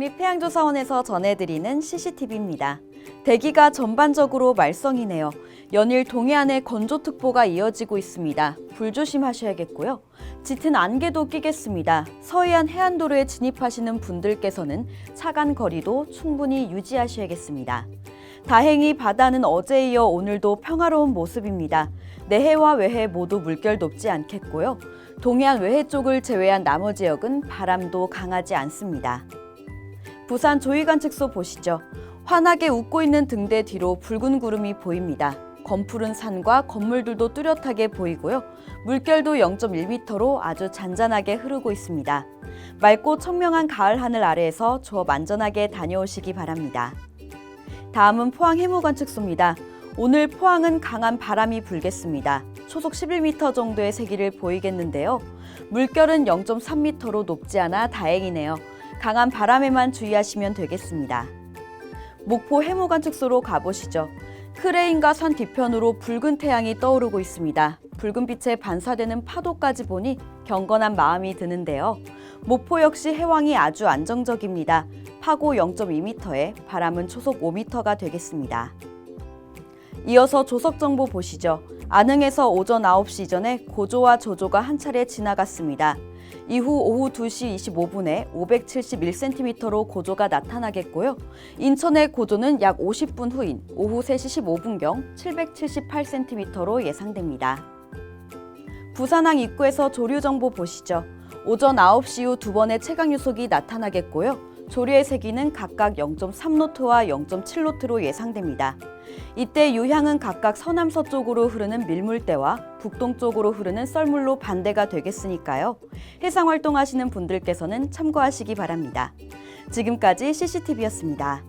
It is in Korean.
태양조사원에서 전해드리는 CCTV입니다. 대기가 전반적으로 말썽이네요. 연일 동해안에 건조특보가 이어지고 있습니다. 불조심하셔야겠고요. 짙은 안개도 끼겠습니다. 서해안 해안도로에 진입하시는 분들께서는 차간 거리도 충분히 유지하셔야겠습니다. 다행히 바다는 어제에 이어 오늘도 평화로운 모습입니다. 내해와 외해 모두 물결 높지 않겠고요. 동해안 외해 쪽을 제외한 나머지 지역은 바람도 강하지 않습니다. 부산 조이관측소 보시죠. 환하게 웃고 있는 등대 뒤로 붉은 구름이 보입니다. 검푸른 산과 건물들도 뚜렷하게 보이고요. 물결도 0.1m로 아주 잔잔하게 흐르고 있습니다. 맑고 청명한 가을 하늘 아래에서 조업 안전하게 다녀오시기 바랍니다. 다음은 포항 해무관측소입니다. 오늘 포항은 강한 바람이 불겠습니다. 초속 11m 정도의 세기를 보이겠는데요. 물결은 0.3m로 높지 않아 다행이네요. 강한 바람에만 주의하시면 되겠습니다. 목포 해무관측소로 가보시죠. 크레인과 산 뒤편으로 붉은 태양이 떠오르고 있습니다. 붉은 빛에 반사되는 파도까지 보니 경건한 마음이 드는데요. 목포 역시 해왕이 아주 안정적입니다. 파고 0.2m에 바람은 초속 5m가 되겠습니다. 이어서 조석 정보 보시죠. 안흥에서 오전 9시 전에 고조와 조조가 한 차례 지나갔습니다. 이후 오후 2시 25분에 571cm로 고조가 나타나겠고요. 인천의 고조는 약 50분 후인 오후 3시 15분경 778cm로 예상됩니다. 부산항 입구에서 조류 정보 보시죠. 오전 9시 후 두 번의 체감 유속이 나타나겠고요. 조류의 세기는 각각 0.3노트와 0.7노트로 예상됩니다. 이때 유향은 각각 서남서쪽으로 흐르는 밀물대와 북동쪽으로 흐르는 썰물로 반대가 되겠으니까요. 해상 활동하시는 분들께서는 참고하시기 바랍니다. 지금까지 CCTV였습니다.